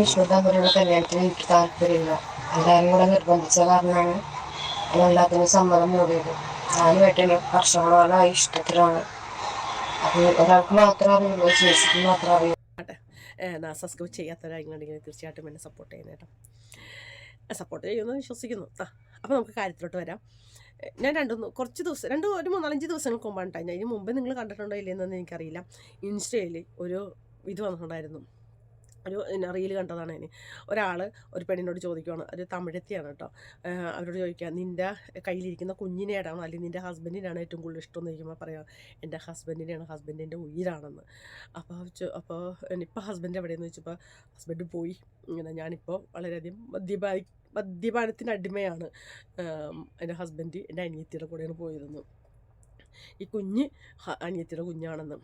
വിഷ്ണുദാമ്പതിയുടെ കല്യാണത്തിന് എനിക്ക് താല്പര്യമില്ല. എല്ലാവരും കൂടെ നിർബന്ധിച്ച കാരണമാണ് ഞാൻ എല്ലാത്തിനും സമ്മതം മൂടിയത്. ഞാനും വീട്ടിന് വർഷങ്ങളോളമായി ഇഷ്ടത്തിലാണ്. അത് ഒരാൾക്ക് മാത്രം അറിയുള്ളൂ ചേച്ചിക്ക് മാത്രം അറിയുള്ളൂ. ആട്ടെ. സബ്സ്ക്രൈബ് ചെയ്യാത്തവരാണെന്നുണ്ടെങ്കിൽ തീർച്ചയായിട്ടും എന്നെ സപ്പോർട്ട് ചെയ്യുന്നേട്ടോ സപ്പോർട്ട് ചെയ്യുമെന്ന് വിശ്വസിക്കുന്നു. ആ അപ്പോൾ നമുക്ക് കാര്യത്തിലോട്ട് വരാം. ഞാൻ രണ്ടു കുറച്ച് ദിവസം രണ്ട് ഒരു മൂന്നാലഞ്ച് ദിവസങ്ങൾക്ക് മുമ്പാണ് കേട്ടോ ഞാൻ ഇതിന് മുമ്പ് നിങ്ങൾ കണ്ടിട്ടുണ്ടോ ഇല്ലെന്നൊന്നും എനിക്കറിയില്ല. ഇൻസ്റ്റയിൽ ഒരു ഇത് വന്നിട്ടുണ്ടായിരുന്നു. ഒരു റീൽ കണ്ടതാണ് ഇനി ഒരാൾ ഒരു പെണ്ണിനോട് ചോദിക്കുകയാണ് ഒരു തമിഴത്തിയാണ് കേട്ടോ അവരോട് ചോദിക്കുക നിന്റെ കയ്യിലിരിക്കുന്ന കുഞ്ഞിനേടാണോ അല്ലെങ്കിൽ നിന്റെ ഹസ്ബൻഡിനാണ് ഏറ്റവും കൂടുതൽ ഇഷ്ടം? എന്ന് ചോദിക്കുമ്പോൾ പറയാം എന്റെ ഹസ്ബൻഡിനെയാണ് ഹസ്ബൻഡിന്റെ ഉയിരാണെന്ന്. അപ്പോൾ അപ്പോൾ ഇപ്പോൾ ഹസ്ബൻഡ് എവിടെയെന്ന് വെച്ചപ്പോൾ ഹസ്ബൻഡ് പോയി. ഇങ്ങനെ ഞാനിപ്പോൾ വളരെയധികം മദ്യപാനി മദ്യപാനത്തിന് അടിമയാണ്. എന്റെ ഹസ്ബൻഡ് എന്റെ അനിയത്തിയുടെ കൂടെയാണ് പോയതെന്ന്. ഈ കുഞ്ഞ് അനിയത്തിയുടെ കുഞ്ഞാണെന്ന്.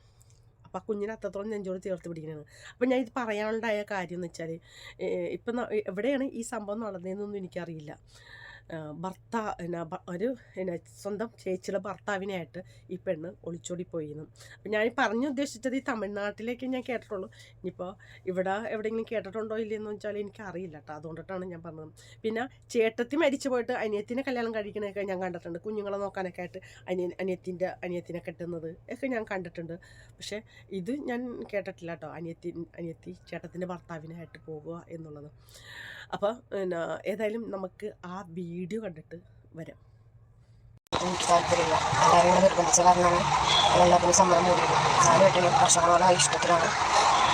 അപ്പോൾ ആ കുഞ്ഞിനെ അത്രത്തോളം നെഞ്ചോട് ചേർത്ത് പിടിക്കുന്നത് അപ്പോൾ ഞാൻ ഇത് പറയാനുണ്ടായ കാര്യം എന്ന് വെച്ചാൽ ഇപ്പം എവിടെയാണ് ഈ സംഭവം നടന്നതെന്നൊന്നും എനിക്കറിയില്ല. ഭർത്താ എന്നാ ഒരു എന്നാ സ്വന്തം ചേച്ചിയുടെ ഭർത്താവിനായിട്ട് ഈ പെണ്ണ് ഒളിച്ചോടി പോയിരുന്നു ഞാൻ പറഞ്ഞു ഉദ്ദേശിച്ചത് ഈ തമിഴ്നാട്ടിലേക്ക് ഞാൻ കേട്ടിട്ടുള്ളൂ. ഇനിയിപ്പോൾ ഇവിടെ എവിടെയെങ്കിലും കേട്ടിട്ടുണ്ടോ ഇല്ലയെന്ന് വെച്ചാൽ എനിക്ക് അറിയില്ല കേട്ടോ. അതുകൊണ്ടിട്ടാണ് ഞാൻ പറഞ്ഞത്. പിന്നെ ചേട്ടത്തി മരിച്ചു പോയിട്ട് അനിയത്തിനെ കല്യാണം കഴിക്കണമൊക്കെ ഞാൻ കണ്ടിട്ടുണ്ട്. കുഞ്ഞുങ്ങളെ നോക്കാനൊക്കെ ആയിട്ട് അനിയൻ അനിയത്തിന്റെ അനിയത്തിനെ കെട്ടുന്നത് ഒക്കെ ഞാൻ കണ്ടിട്ടുണ്ട്. പക്ഷേ ഇത് ഞാൻ കേട്ടിട്ടില്ല കേട്ടോ. അനിയത്തി അനിയത്തി ചേട്ടത്തിന്റെ ഭർത്താവിനായിട്ട് പോകുക എന്നുള്ളത്. അപ്പോൾ ഏതായാലും നമുക്ക് ആ വീഡിയോ കണ്ടിട്ട് വരാം. താല്പര്യമില്ല എല്ലാവരും നിർബന്ധിച്ച കാരണമാണ് എല്ലാത്തിനും സമ്മതം മൂടിയത് ഞാനും ഏട്ടന് വർഷങ്ങളോളമായി ഇഷ്ടത്തിലാണ്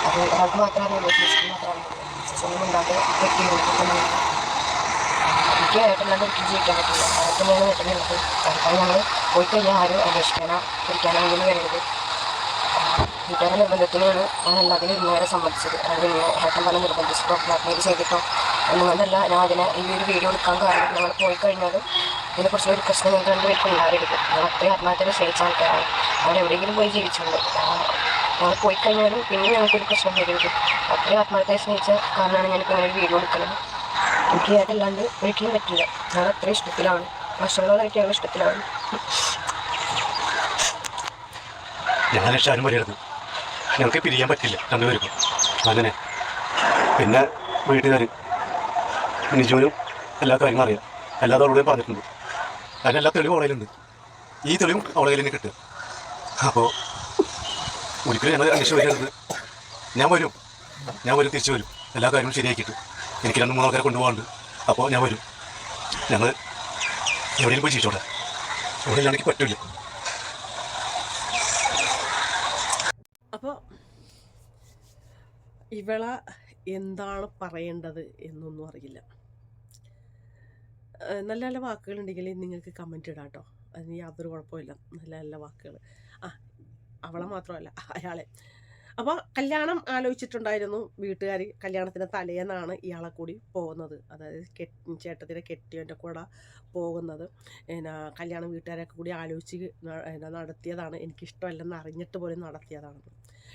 അത് ഒരാൾക്ക് മാത്രമേ അറിയുള്ളൂ മാത്രമാണ് ചേച്ചിയൊന്നും ഉണ്ടാണ്ട് വ്യക്തികളുണ്ട് എനിക്ക് ഏട്ടല്ലാണ്ട് എനിക്ക് ജീവിക്കാൻ പറ്റില്ല അതൊക്കെ ഏട്ടനുള്ളത് കാരണം ഞങ്ങൾ പോയി കഴിഞ്ഞാൽ ആരും അന്വേഷിക്കാനോ പിടിക്കാനോ ഒന്നും വരരുത് വീട്ടുകാരുടെ നിർബന്ധത്തിലാണ് ഞാൻ എല്ലാത്തിനും ഇരുന്നവരെ സമ്മതിച്ചത് അതായത് പിന്നെ ഏട്ടൻ പല നിർബന്ധിച്ചിട്ടോ ബ്ലാക്ക്മെയിൽ ചെയ്തിട്ടോ ഒന്നും കൊണ്ടല്ല ഞാൻ അതിനെ ഈ ഒരു വീഡിയോ എടുക്കാൻ കാരണം ഞങ്ങൾ പോയി കഴിഞ്ഞാൽ ഇതിനെക്കുറിച്ചുള്ള ഒരു പ്രശ്നം ഞങ്ങൾക്ക് രണ്ടുപേർക്കും ഉണ്ടാവരുത് ഞങ്ങൾ അത്രയും ആത്മാർത്ഥത സ്നേഹിച്ച ആൾക്കാരാണ് അവിടെ എവിടെയെങ്കിലും പോയി ജീവിച്ചുണ്ട് ഞങ്ങൾ പോയി കഴിഞ്ഞാലും പിന്നെ ഞങ്ങൾക്കൊരു പ്രശ്നം വരരുത് അത്രയും ആത്മാർത്ഥത സ്നേഹിച്ച കാരണമാണ് ഞാനിപ്പോൾ ഇങ്ങനെ ഒരു വീഡിയോ എടുക്കുന്നത്. എനിക്ക് അതല്ലാണ്ട് ഒരിക്കലും പറ്റില്ല. ഞങ്ങൾ അത്രയും ഇഷ്ടത്തിലാണ്. വർഷങ്ങളോളായിട്ട് ഞങ്ങൾ ഇഷ്ടത്തിലാണ്. ഞങ്ങൾക്ക് പിരിയാൻ പറ്റില്ല. രണ്ടുപേർക്കും. അങ്ങനെ. പിന്നെ വീട്ടുകാർ നിജുവിനും എല്ലാ കാര്യങ്ങളും അറിയാം. എല്ലാ അവളോടും പറഞ്ഞിട്ടുണ്ട്. അതിനെല്ലാ തെളിവും അവളയിലുണ്ട് ഈ തെളിവും അവളെ കയ്യിൽ കിട്ടുക. അപ്പോൾ ഒരിക്കലും ഞങ്ങൾ അന്വേഷിച്ച് വരരുത് ഞാൻ വരും. ഞാൻ വരും തിരിച്ചു വരും. എല്ലാ കാര്യങ്ങളും ശരിയാക്കിയിട്ട്. എനിക്ക് രണ്ട് മൂന്ന് ആൾക്കാരെ കൊണ്ടുപോകാണ്ട് അപ്പോൾ ഞാൻ വരും. ഞങ്ങൾ എവിടെയും പോയി ജീവിച്ചോട്ടെ. ഇവിടെ എനിക്ക് പറ്റില്ല അപ്പോൾ ഇവള എന്താണ് പറയേണ്ടത് എന്നൊന്നും അറിയില്ല. നല്ല നല്ല വാക്കുകളുണ്ടെങ്കിൽ നിങ്ങൾക്ക് കമന്റ് ഇടാം കേട്ടോ അതിന് യാതൊരു കുഴപ്പമില്ല നല്ല നല്ല വാക്കുകൾ. ആ അവളെ മാത്രമല്ല അയാളെ. അപ്പോൾ കല്യാണം ആലോചിച്ചിട്ടുണ്ടായിരുന്നു വീട്ടുകാർ കല്യാണത്തിന്റെ തലേന്നാണ് ഇയാളെ കൂടി പോകുന്നത്. അതായത് കെ ചേട്ടത്തിന്റെ കെട്ടിയന്റെ കൂടെ പോകുന്നത്. എന്നാ കല്യാണം വീട്ടുകാരൊക്കെ കൂടി ആലോചിച്ച് നടത്തിയതാണ്. എനിക്കിഷ്ടമല്ലെന്ന് അറിഞ്ഞിട്ട് പോലും നടത്തിയതാണ്.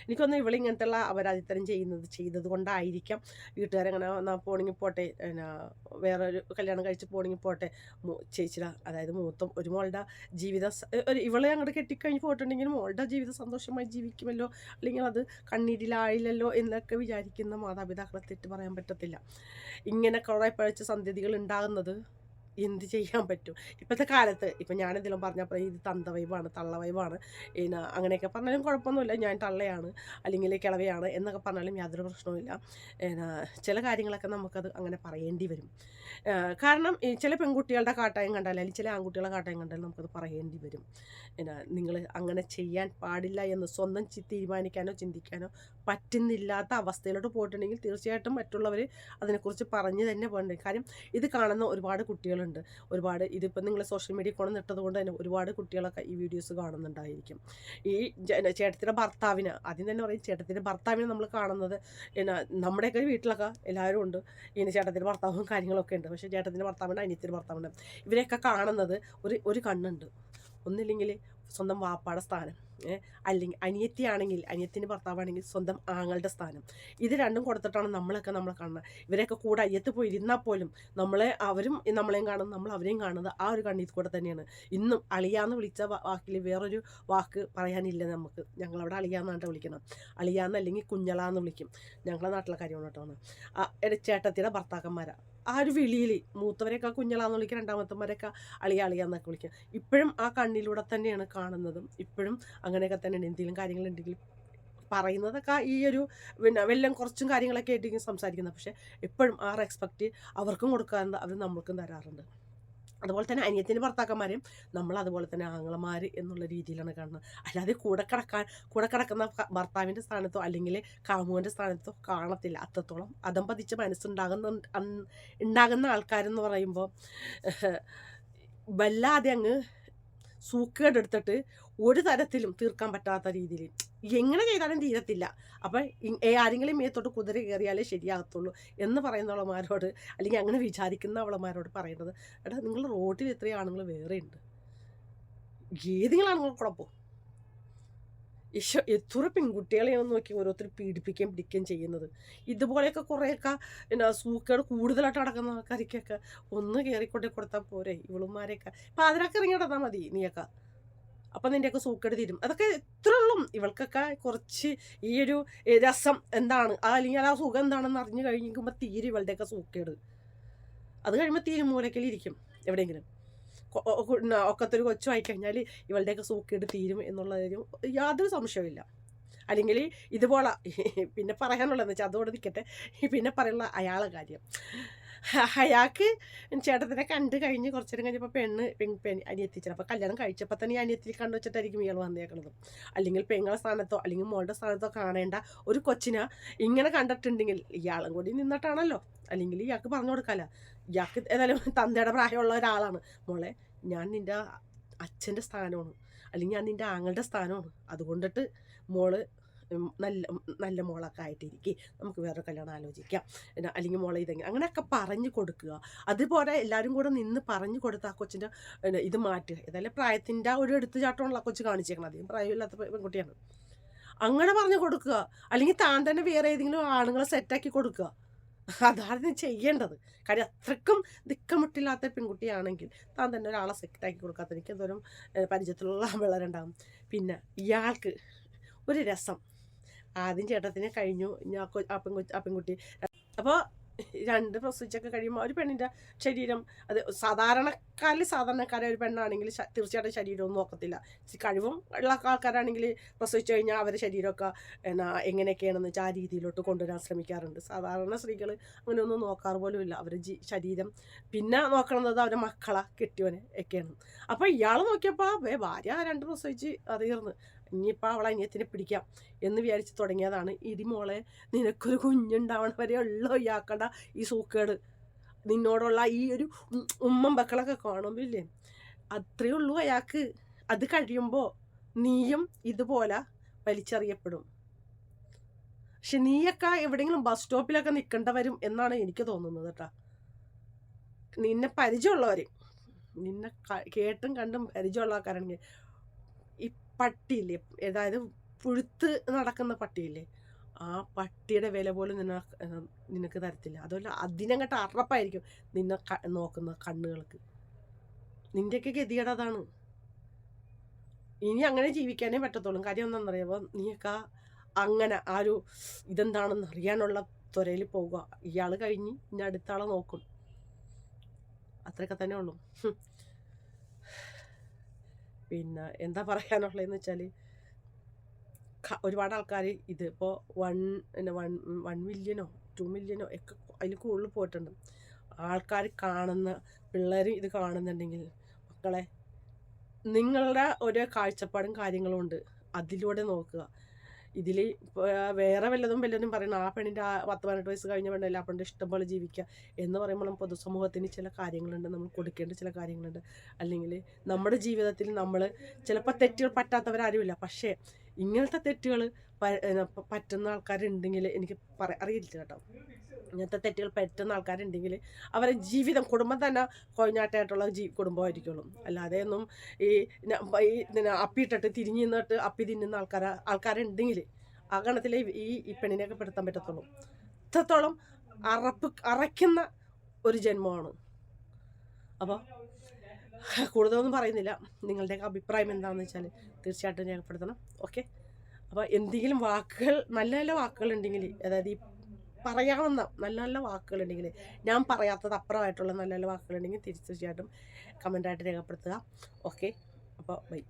എനിക്കൊന്ന് ഇവളെ ഇങ്ങനത്തെയുള്ള അപരാധിത്തരം ചെയ്യുന്നത് ചെയ്തത് കൊണ്ടായിരിക്കാം വീട്ടുകാരങ്ങനെ പോണെങ്കിൽ പോട്ടെ പിന്നെ വേറൊരു കല്യാണം കഴിച്ച് പോണെങ്കിൽ പോട്ടെ ചേച്ചിട അതായത് മൂത്തം ഒരു മോളുടെ ജീവിത ഒരു ഇവളെ അങ്ങോട്ട് കെട്ടിക്കഴിഞ്ഞ് പോയിട്ടുണ്ടെങ്കിൽ മോളുടെ ജീവിതം സന്തോഷമായി ജീവിക്കുമല്ലോ അല്ലെങ്കിൽ അത് കണ്ണീരിലായില്ലല്ലോ എന്നൊക്കെ വിചാരിക്കുന്ന മാതാപിതാക്കളെ തെറ്റ് പറയാൻ പറ്റത്തില്ല. ഇങ്ങനെ കുറേ പഴച്ച സന്ധ്യതികൾ ഉണ്ടാകുന്നത് എന്ത് ചെയ്യാൻ പറ്റും? ഇപ്പോഴത്തെ കാലത്ത് ഇപ്പം ഞാനെന്തെങ്കിലും പറഞ്ഞപ്പോൾ ഇത് തന്ത വൈബാണ് തള്ള വൈബാണ് പിന്നെ അങ്ങനെയൊക്കെ പറഞ്ഞാലും കുഴപ്പമൊന്നുമില്ല. ഞാൻ തള്ളയാണ് അല്ലെങ്കിൽ കിളവയാണ് എന്നൊക്കെ പറഞ്ഞാലും യാതൊരു പ്രശ്നവുമില്ല. ചില കാര്യങ്ങളൊക്കെ നമുക്കത് അങ്ങനെ പറയേണ്ടി വരും. കാരണം ചില പെൺകുട്ടികളുടെ കാട്ടായം കണ്ടാലും അല്ലെങ്കിൽ ചില ആൺകുട്ടികളുടെ കാട്ടായം കണ്ടാൽ നമുക്കത് പറയേണ്ടി വരും. പിന്നെ നിങ്ങൾ അങ്ങനെ ചെയ്യാൻ പാടില്ല എന്ന് സ്വന്തം തീരുമാനിക്കാനോ ചിന്തിക്കാനോ പറ്റുന്നില്ലാത്ത അവസ്ഥയിലോട്ട് പോയിട്ടുണ്ടെങ്കിൽ തീർച്ചയായിട്ടും മറ്റുള്ളവർ അതിനെക്കുറിച്ച് പറഞ്ഞു തന്നെ പോകേണ്ടത് കാര്യം ഇത് കാണുന്ന ഒരുപാട് കുട്ടികളുണ്ട്. ഒരുപാട് ഇതിപ്പോൾ നിങ്ങൾ സോഷ്യൽ മീഡിയ കൊണ്ടുവന്നിട്ടത് കൊണ്ട് തന്നെ ഒരുപാട് കുട്ടികളൊക്കെ ഈ വീഡിയോസ് കാണുന്നുണ്ടായിരിക്കും. ഈ ചേട്ടത്തിന്റെ ഭർത്താവിന് ആദ്യം തന്നെ പറയും ചേട്ടത്തിന്റെ ഭർത്താവിനെ നമ്മൾ കാണുന്നത് പിന്നെ നമ്മുടെയൊക്കെ വീട്ടിലൊക്കെ എല്ലാവരും ഉണ്ട്. ഇങ്ങനെ ചേട്ടത്തിന്റെ ഭർത്താവും കാര്യങ്ങളൊക്കെ ഉണ്ട്. പക്ഷേ ചേട്ടത്തിന്റെ ഭർത്താവുണ്ട് അനിയത്തിന്റെ ഭർത്താവുണ്ട്. ഇവരെയൊക്കെ കാണുന്നത് ഒരു ഒരു കണ്ണുണ്ട്. ഒന്നില്ലെങ്കിൽ സ്വന്തം വാപ്പാടെ സ്ഥാനം. അല്ലെങ്കിൽ അനിയത്തിയാണെങ്കിൽ അനിയത്തിന്റെ ഭർത്താവാണെങ്കിൽ സ്വന്തം ആങ്ങളുടെ സ്ഥാനം. ഇത് രണ്ടും കൊടുത്തിട്ടാണ് നമ്മളൊക്കെ നമ്മളെ കാണുന്നത്. ഇവരെയൊക്കെ കൂടെ അയ്യത്ത് പോയി ഇരുന്നാൽ പോലും നമ്മളെ അവരും നമ്മളെയും കാണുന്നത് നമ്മൾ അവരെയും കാണുന്നത് ആ ഒരു കണ്ണീർ കൂടെ തന്നെയാണ്. ഇന്നും അളിയാന്ന് വിളിച്ച വാക്കിൽ വേറൊരു വാക്ക് പറയാനില്ല നമുക്ക്. ഞങ്ങളവിടെ അളിയാന്നാണ് വിളിക്കണം അളിയാന്ന് അല്ലെങ്കിൽ കുഞ്ഞളാന്ന് വിളിക്കും. ഞങ്ങളുടെ നാട്ടിലെ കാര്യമാണ് കേട്ടോ ചേട്ടത്തിയുടെ ഭർത്താക്കന്മാരാ. ആ ഒരു വിളിയിൽ മൂത്തവരെയൊക്കെ കുഞ്ഞളാന്ന് വിളിക്കുക രണ്ടാമത്തമാരൊക്കെ അളിയ അളിയാന്നൊക്കെ വിളിക്കുക. ഇപ്പോഴും ആ കണ്ണിലൂടെ തന്നെയാണ് കാണുന്നതും. ഇപ്പോഴും അങ്ങനെയൊക്കെ തന്നെയാണ്. എന്തെങ്കിലും കാര്യങ്ങളുണ്ടെങ്കിൽ പറയുന്നതൊക്കെ ഈ ഒരു പിന്നെ വെല്ലം കുറച്ചും കാര്യങ്ങളൊക്കെ ആയിട്ട് സംസാരിക്കുന്നത്. പക്ഷേ എപ്പോഴും ആ റെസ്പെക്റ്റ് അവർക്കും കൊടുക്കാറുണ്ട് അവർ നമ്മൾക്കും തരാറുണ്ട്. അതുപോലെ തന്നെ അനിയത്തിന്റെ ഭർത്താക്കന്മാരെയും നമ്മൾ അതുപോലെ തന്നെ ആങ്ങളമാർ എന്നുള്ള രീതിയിലാണ് കാണുന്നത്. അല്ലാതെ കൂടെ കിടക്കാൻ കൂടെ കിടക്കുന്ന ഭർത്താവിന്റെ സ്ഥാനത്തോ അല്ലെങ്കിൽ കാമുവിന്റെ സ്ഥാനത്തോ കാണത്തില്ല. അത്രത്തോളം അതം പതിച്ച മനസ്സുണ്ടാകുന്ന ഉണ്ടാകുന്ന ആൾക്കാരെന്ന് പറയുമ്പോൾ വല്ലാതെ അങ്ങ് സൂക്കേടെടുത്തിട്ട് ഒരു തരത്തിലും തീർക്കാൻ പറ്റാത്ത രീതിയിൽ എങ്ങനെ ചെയ്താലും തീരത്തില്ല. അപ്പം ആരെങ്കിലും മേത്തോട്ട് കുതിര കയറിയാലേ ശരിയാകത്തുള്ളൂ എന്ന് പറയുന്നവളമാരോട് അല്ലെങ്കിൽ അങ്ങനെ വിചാരിക്കുന്ന അവളമാരോട് പറയുന്നത് എടാ നിങ്ങൾ റോട്ടിൽ ഇത്രയും ആണുങ്ങൾ വേറെ ഉണ്ട്. ഏതെങ്കിലും ആണുങ്ങൾ കുഴപ്പം ഈശോ എത്ര പെൺകുട്ടികളെയാണ് നോക്കി ഓരോരുത്തർ പീഡിപ്പിക്കുകയും പിടിക്കുകയും ചെയ്യുന്നത്. ഇതുപോലെയൊക്കെ കുറേയൊക്കെ എന്നാ സൂക്കേട് കൂടുതലായിട്ട് നടക്കുന്ന ആൾക്കാർക്കൊക്കെ ഒന്ന് കയറിക്കൊണ്ടേ കൊടുത്താൽ പോരെ ഇവളുമാരെയൊക്കെ. അപ്പം അതിനൊക്കെ ഇറങ്ങി കിടന്നാൽ മതി നീയൊക്കെ. അപ്പം നിന്റെയൊക്കെ സൂക്കേട് തീരും. അതൊക്കെ ഇത്ര ഇവൾക്കൊക്കെ കുറച്ച് ഈ ഒരു രസം എന്താണ്? അല്ലെങ്കിൽ ആ സുഖം എന്താണെന്ന് അറിഞ്ഞു കഴിഞ്ഞുമ്പോ തീരും ഇവളുടെയൊക്കെ സൂക്കേട്. അത് കഴിയുമ്പോൾ തീരും മൂലക്കലിരിക്കും എവിടെയെങ്കിലും. ഒക്കത്തൊരു കൊച്ചു കഴിഞ്ഞാൽ ഇവളുടെയൊക്കെ സൂക്കേട് തീരും എന്നുള്ളതിനും യാതൊരു സംശയമില്ല അല്ലെങ്കിൽ ഇതുപോലെ. പിന്നെ പറയാനുള്ളതെന്ന് വെച്ചാൽ അതോടെ നിൽക്കട്ടെ പിന്നെ പറയാനുള്ള അയാളെ കാര്യം. അയാൾക്ക് ചേട്ടത്തിനെ കണ്ട് കഴിഞ്ഞ് കുറച്ചു നേരം കഴിഞ്ഞപ്പോൾ പെണ്ണ് പെൺ പെൺ അനിയത്തി അപ്പോൾ കല്യാണം കഴിച്ചപ്പോൾ തന്നെ ഈ അനിയത്തി കണ്ടു വെച്ചിട്ടായിരിക്കും ഇയാൾ വന്നേക്കണത്. അല്ലെങ്കിൽ പെങ്ങളെ സ്ഥാനത്തോ അല്ലെങ്കിൽ മോളുടെ സ്ഥാനത്തോ കാണേണ്ട ഒരു കൊച്ചിനെ ഇങ്ങനെ കണ്ടിട്ടുണ്ടെങ്കിൽ ഇയാളും കൂടി നിന്നിട്ടാണല്ലോ. അല്ലെങ്കിൽ ഇയാൾക്ക് പറഞ്ഞു കൊടുക്കാല്ല ഇയാൾക്ക് ഏതായാലും തന്തയുടെ പ്രായമുള്ള ഒരാളാണ്. മോളെ ഞാൻ നിന്റെ അച്ഛന്റെ സ്ഥാനമാണ്. അല്ലെങ്കിൽ ഞാൻ നിന്റെ ആങ്ങളുടെ സ്ഥാനമാണ്. അതുകൊണ്ടിട്ട് മോൾ നല്ല നല്ല മോളൊക്കെ ആയിട്ടിരിക്കും. നമുക്ക് വേറെ കല്യാണം ആലോചിക്കാം. അല്ലെങ്കിൽ മോളെ ഇതെങ്ങനെ അങ്ങനെയൊക്കെ പറഞ്ഞു കൊടുക്കുക. അതുപോലെ എല്ലാവരും കൂടെ നിന്ന് പറഞ്ഞു കൊടുത്ത് ആ കൊച്ചിന്റെ ഇത് മാറ്റുക. ഏതായാലും പ്രായത്തിന്റെ ഒരു എടുത്തുചാട്ടമുള്ള ചാട്ടമുള്ള കൊച്ച് കാണിച്ചേക്കണം അധികം പ്രായമില്ലാത്ത പെൺകുട്ടിയാണ്. അങ്ങനെ പറഞ്ഞു കൊടുക്കുക. അല്ലെങ്കിൽ താൻ തന്നെ വേറെ ഏതെങ്കിലും ആണുങ്ങളെ സെറ്റാക്കി കൊടുക്കുക. അതാണ് ചെയ്യേണ്ടത്. കാര്യം അത്രക്കും ദിക്കമിട്ടില്ലാത്ത പെൺകുട്ടിയാണെങ്കിൽ താൻ തന്നെ ഒരാളെ സെറ്റാക്കി കൊടുക്കാത്ത എനിക്ക് എന്തോരം പരിചയത്തിലുള്ള വിളരുണ്ടാകും പിന്നെ ഇയാൾക്ക് ഒരു രസം. ആദ്യം ചേട്ടത്തിനെ കഴിഞ്ഞു. ഞാൻ കൊ- ആ പെൺകുട്ടി. അപ്പോൾ രണ്ട് പ്രസവിച്ചൊക്കെ കഴിയുമ്പോൾ ഒരു പെണ്ണിന്റെ ശരീരം അത് സാധാരണക്കാരിൽ സാധാരണക്കാരെ ഒരു പെണ്ണാണെങ്കിൽ തീർച്ചയായിട്ടും ശരീരമൊന്നും നോക്കത്തില്ല. കഴിവും ഉള്ള ആൾക്കാരാണെങ്കിൽ പ്രസവിച്ചു കഴിഞ്ഞാൽ അവരുടെ ശരീരമൊക്കെ എന്നാ എങ്ങനെയൊക്കെയാണെന്ന് വെച്ചാൽ ആ രീതിയിലോട്ട് കൊണ്ടുവരാൻ ശ്രമിക്കാറുണ്ട്. സാധാരണ സ്ത്രീകൾ അങ്ങനെയൊന്നും നോക്കാറ് പോലും ഇല്ല. അവരുടെ ജി ശരീരം പിന്നെ നോക്കണത് അവരുടെ മക്കളെ കെട്ടിയവനെ ഒക്കെയാണ്. അപ്പോൾ ഇയാൾ നോക്കിയപ്പോൾ വേ ഭാര്യ രണ്ട് പ്രസവിച്ച് അറിയർന്ന് ഇനിയിപ്പോൾ അവളെ അനിയത്തിനെ പിടിക്കാം എന്ന് വിചാരിച്ച് തുടങ്ങിയതാണ്. ഇടിമോളെ നിനക്കൊരു കുഞ്ഞുണ്ടാവണ വരെ ഉള്ളോ ഇയാക്കണ്ട ഈ സൂക്കേട്? നിന്നോടുള്ള ഈ ഒരു ഉമ്മം ഉമ്മൻ മക്കളൊക്കെ കാണുമ്പോൾ അത്രയേ ഉള്ളൂ അയാൾക്ക്. അത് കഴിയുമ്പോൾ നീയും ഇതുപോലെ വലിച്ചെറിയപ്പെടും. പക്ഷെ നീയൊക്കെ എവിടെയെങ്കിലും ബസ് സ്റ്റോപ്പിലൊക്കെ നിൽക്കേണ്ട വരും എന്നാണ് എനിക്ക് തോന്നുന്നത് കേട്ടോ. നിന്നെ പരിചയമുള്ളവർ നിന്നെ കേട്ടും കണ്ടും പരിചയമുള്ള ആൾക്കാരാണെങ്കിൽ പട്ടിയില്ലേ? അതായത് പുഴുത്ത് നടക്കുന്ന പട്ടിയില്ലേ? ആ പട്ടിയുടെ വില പോലും നിനക്ക് നിനക്ക് തരത്തില്ല. അതുപോലെ അതിനങ്ങട്ട് അറപ്പായിരിക്കും നിന്നെ നോക്കുന്ന കണ്ണുകൾക്ക്. നിന്റെയൊക്കെ ഗതികേട് അതാണ്. ഇനി അങ്ങനെ ജീവിക്കാനേ പറ്റത്തുള്ളൂ. കാര്യം എന്താണെന്നറിയാമോ നീയൊക്കെ അങ്ങനെ ആ ഒരു ഇതെന്താണെന്ന് അറിയാനുള്ള ത്വരയിൽ പോവുക. ഇയാൾ കഴിഞ്ഞ് ഇനി അടുത്ത ആളെ നോക്കും. അത്രയൊക്കെ തന്നെ ഉള്ളൂ. പിന്നെ എന്താ പറയാനുള്ളതെന്ന് വെച്ചാൽ ഒരുപാട് ആൾക്കാർ ഇത് ഇപ്പോൾ വൺ പിന്നെ വൺ വൺ മില്യനോ ടു മില്യനോ ഒക്കെ അതിൽ കൂടുതൽ പോയിട്ടുണ്ട്. ആൾക്കാർ കാണുന്ന പിള്ളേർ ഇത് കാണുന്നുണ്ടെങ്കിൽ മക്കളെ നിങ്ങളുടെ ഓരോ കാഴ്ചപ്പാടും കാര്യങ്ങളും ഉണ്ട്. അതിലൂടെ നോക്കുക. ഇതിൽ വേറെ വല്ലതും വല്ലതും പറയണം ആ പെണ്ണിന്റെ ആ പത്ത് പതിനെട്ട് വയസ്സ് കഴിഞ്ഞ പെണ്ണല്ല ആ പെണ്ണിന്റെ ഇഷ്ടം പോലെ ജീവിക്കുക എന്ന് പറയുമ്പോൾ പൊതുസമൂഹത്തിന് ചില കാര്യങ്ങളുണ്ട് നമ്മൾ കൊടുക്കേണ്ട ചില കാര്യങ്ങളുണ്ട്. അല്ലെങ്കിൽ നമ്മുടെ ജീവിതത്തിൽ നമ്മൾ ചിലപ്പോൾ തെറ്റുകൾ പറ്റാത്തവരാരുമില്ല. പക്ഷേ ഇങ്ങനത്തെ തെറ്റുകൾ പറ്റുന്ന ആൾക്കാരുണ്ടെങ്കിൽ എനിക്ക് പറ അറിയില്ല കേട്ടോ. ഇങ്ങനത്തെ തെറ്റുകൾ പറ്റുന്ന ആൾക്കാരുണ്ടെങ്കിൽ അവരെ ജീവിതം കുടുംബം തന്നെ കൊഴിഞ്ഞാട്ടായിട്ടുള്ള ജീ കുടുംബമായിരിക്കുള്ളൂ. അല്ലാതെ ഒന്നും ഈ ഈ അപ്പിയിട്ടിട്ട് തിരിഞ്ഞു നിന്നിട്ട് അപ്പി തിന്നുന്ന ആൾക്കാർ ആൾക്കാരുണ്ടെങ്കിൽ ആ ഗണത്തിലെ ഈ ഈ പെണ്ണിനെയൊക്കെ പെടുത്താൻ പറ്റത്തുള്ളൂ. ഇത്രത്തോളം അറപ്പ് അറയ്ക്കുന്ന ഒരു ജന്മമാണ്. അപ്പോൾ കൂടുതലൊന്നും പറയുന്നില്ല. നിങ്ങളുടെയൊക്കെ അഭിപ്രായം എന്താണെന്ന് വെച്ചാൽ തീർച്ചയായിട്ടും രേഖപ്പെടുത്തണം. ഓക്കെ? അപ്പോൾ എന്തെങ്കിലും വാക്കുകൾ നല്ല നല്ല വാക്കുകൾ ഉണ്ടെങ്കിൽ അതായത് ഈ പറയാവുന്ന നല്ല നല്ല വാക്കുകളുണ്ടെങ്കിൽ ഞാൻ പറയാത്തത് അപ്പുറമായിട്ടുള്ള നല്ല നല്ല വാക്കുകളുണ്ടെങ്കിൽ തിരിച്ചു തീർച്ചയായിട്ടും കമന്റായിട്ട് രേഖപ്പെടുത്തുക. ഓക്കെ അപ്പോൾ ബൈ